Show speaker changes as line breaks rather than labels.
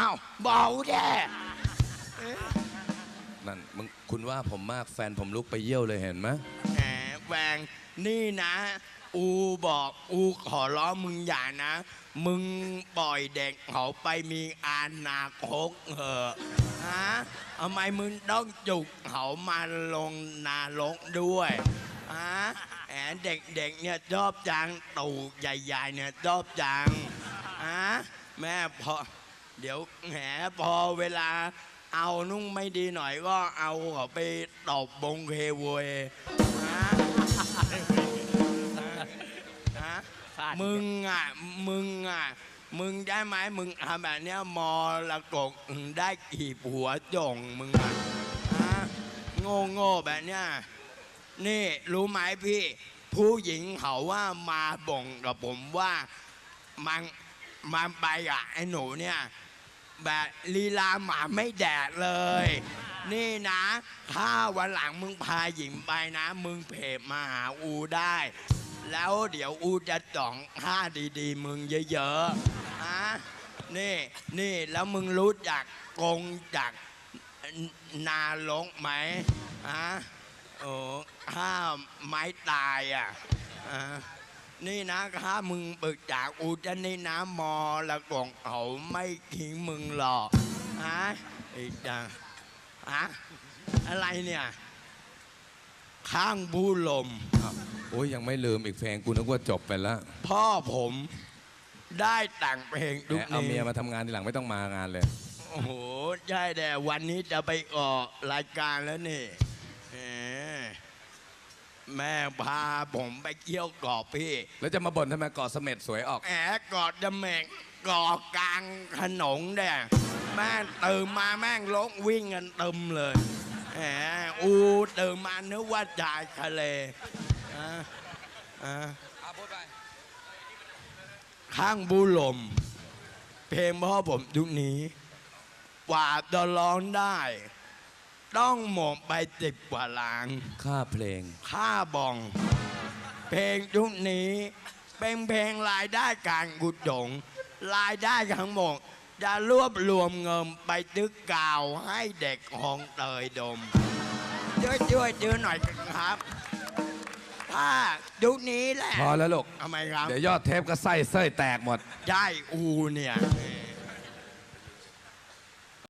อ้าวเบาแด่
นั่นมึงคุณว่าผมมากแฟนผมลุกไปเยี่ยวเลยเห็นไหม
แหมแหวงนี่นะ อูบอกอูขอร้องมึงอย่านะ มึงปล่อยเด็กเขาไปมีอาณาคตเหอะฮะทำไมมึงต้องจุกเขามาลงนารกด้วยฮะแหมเด็กๆเนี่ยชอบจังตูกใหญ่ๆเนี่ยชอบจังฮะแม่พอ เดี๋ยวแหมพอเวลาเอานุ่งไม่ดีหน่อยก็เอาเขาไปตบบงเคเวยฮะฮะมึงอะ มึงอะ มึงได้ไหมมึงทำแบบเนี้ยมอละกกได้กี่หัวจ่งมึงอะฮะโง่โง่ๆแบบเนี้ยนี่รู้ไหมพี่ ผู้หญิงเขาว่ามาบ่งกับผมว่ามันมันไปอะไอ้หนูเนี่ย แบบลีลาหมาไม่แดดเลย นี่นะ ถ้าวันหลังมึงพาหญิงไปนะ มึงเพจมาหาอูได้ แล้วเดี๋ยวอูจะจองท่าดีๆ มึงเยอะๆฮะนี่นี่แล้วมึงรู้จักกงจากนาลงไหมฮะโอ้ข้าไม้ตายอะอ่า นี่นะถ้ามึงเบิกจากอูจะนี่นะมอละกงเขาไม่ทิ้งมึงหรอกฮะไอ้จ้าฮะอะไรเนี่ยข้างบูลม
โอ้ยยังไม่ลืมอีกเพลงกูนึกว่าจบไปแล้ว
พ่อผมได้แต่งเพลง
แห
ทุ
ม
ก
เอา
นี้
เมียมาทำงานทีหลังไม่ต้องมางานเลย
โอ้โหใช่แต่วันนี้จะไปออกรายการแล้วนี่แหม แม่พาผมไปเกี่ยวกอบพี่
แล้วจะมาบ่นทำไมเกาะเสม็ดสวยออก
แอบกอดจะแม่งกอดกลางขนงเด้แม่งตื่นมาแม่งลกวิ่งกันเตึมเลยแหมอูตื่นมานึกว่าจ่ายทะเลอะอะข้างบุลม เพลงพ่อผมยุคนี้กว่าจะร้องได้ ต้องหมกไปสิบกว่าล้าน
ค่าเพลง
ค่าบอง เพลงชุดนี้ เป็นเพลงรายได้การกุศลรายได้ทั้งหมด จะรวบรวมเงินไปตึกกาวให้เด็กของเตยดม ช่วยช่วยช่วยหน่อยครับถ้ายุคนี้แหละ
พอแล้วลูก
ทำไมครับ
เดี๋ยวยอดเทปก็ไส้เส้ยแตกหมด
ใช่อูเนี่ยเอ